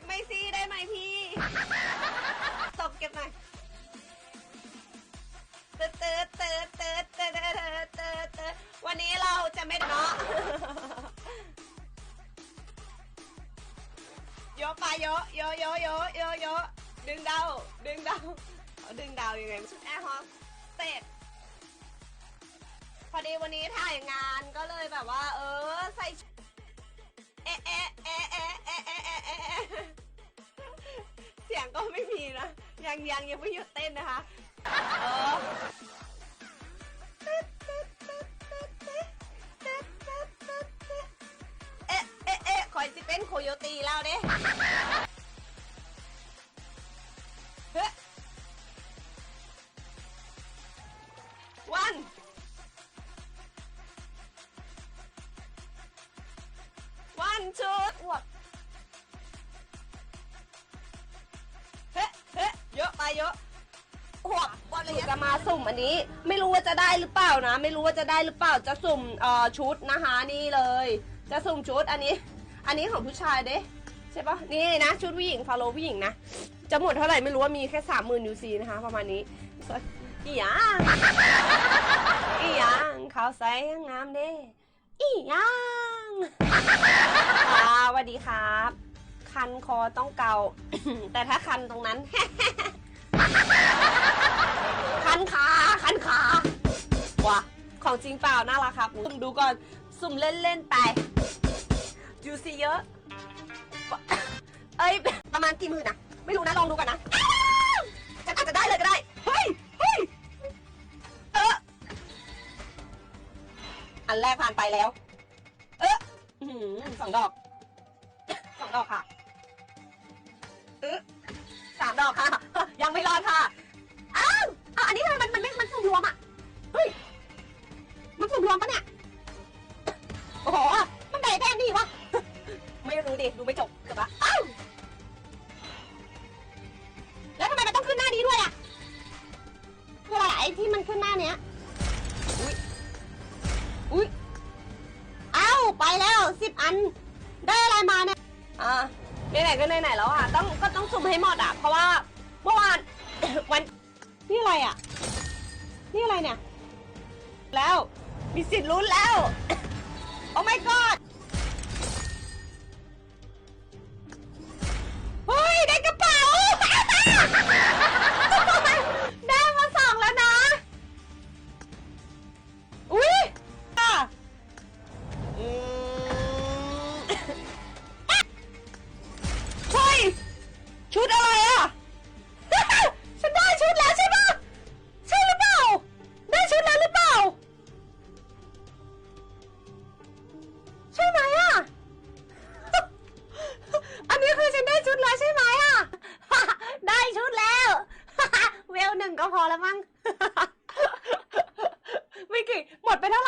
กไม่ซี่ได้ไหมพี่ตบเก็บหน่อยเติร์ดเติร์ดเติร์ดเติร์ดเติร์ดเติร์ดเติร์ดวันนี้เราจะไม่เนาะโยไปโยโยโยโยโยโยดึงดาวดึงดาวดึงดาวยังไงชุดแอร์ฮอสเตสพอดีวันนี้ถ่ายงานก็เลยแบบว่า เออใส่เอ๊ะ ยงก็ไม่มีนะ ยังยังยังไม่หยุดเต้นนะคะเออเอ๊ะเอ๊ะเอ๊ะคอยสิเป็นโคโยตีแล้วเด้เฮ้วันวันชุดอ้วก เยอะไปเยอะอ้วกวันเลยจะมาสุ่มอันนี้ ไม่รู้ว่าจะได้หรือเปล่านะ ไม่รู้ว่าจะได้หรือเปล่าจะสุ่มเอ่อชุดนะคะนี่เลย จะสุ่มชุดอันนี้ อันนี้ของผู้ชายเด้ใช่ปะนี่นะชุดผู้หญิงฟาโลผู้หญิงนะจะหมดเท่าไหร่ไม่รู้ว่ามีแค่สามหมื่นยูซีนะคะ ประมาณนี้อีหยังอีหยังเขาใส่ยังงามเด้อีหยังค่ะสวัสดีครับ คันคอต้องเกา แต่ถ้าคันตรงนั้น คันขาคันขาว้าของจริงเปล่าน่ารักครับสุ่มดูก่อน สุ่มเล่นๆไปยูซีเยอะ เอ้ย ประมาณกี่หมื่นนะไม่รู้นะ ลองดูกันนะอ้าวฉันอาจจะได้เลยก็ได้ เฮ้ยเฮ้ยเอออันแรกผ่านไปแล้ว เออสองดอก สองดอกค่ะ เออ ไม่จบเกือบละอ้าวแล้วทำไมมันต้องขึ้นหน้านี้ด้วยอะคืออะไรไอ้ที่มันขึ้นหน้าเนี้ย อุ้ย อุ้ย เอ้าไปแล้วสิบอัน ได้อะไรมาเนี่ย อ่าไหนๆก็ไหนๆแล้วอะ ต้องก็ต้องสุ่มให้หมดอะ เพราะว่าเมื่อวาน วันนี่อะไรอะ นี่อะไรเนี่ย แล้ว มีสิทธิ์ลุ้นแล้ว โอ้ my god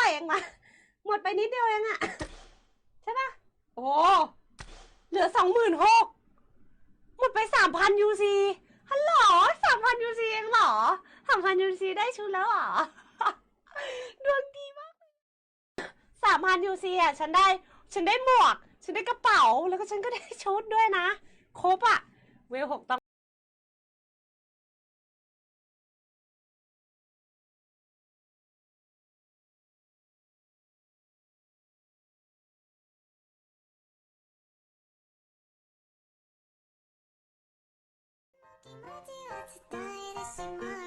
ร่เองมาหมดไปนิดเดียวเองอะใช่ปะโอ้เหลือสองหมื่นหกหมดไปสามพันยูซีฮัลโหลสามพันยูซีเองเหรอสามพันยูซีได้ชุดแล้วเหรอดวงดีมากสามพันยูซีอะฉันได้ ฉันได้หมวก ฉันได้กระเป๋าแล้วก็ฉันก็ได้ชุดด้วยนะ ครบอะเวลหกต้อง 気持ちを伝えてしまう。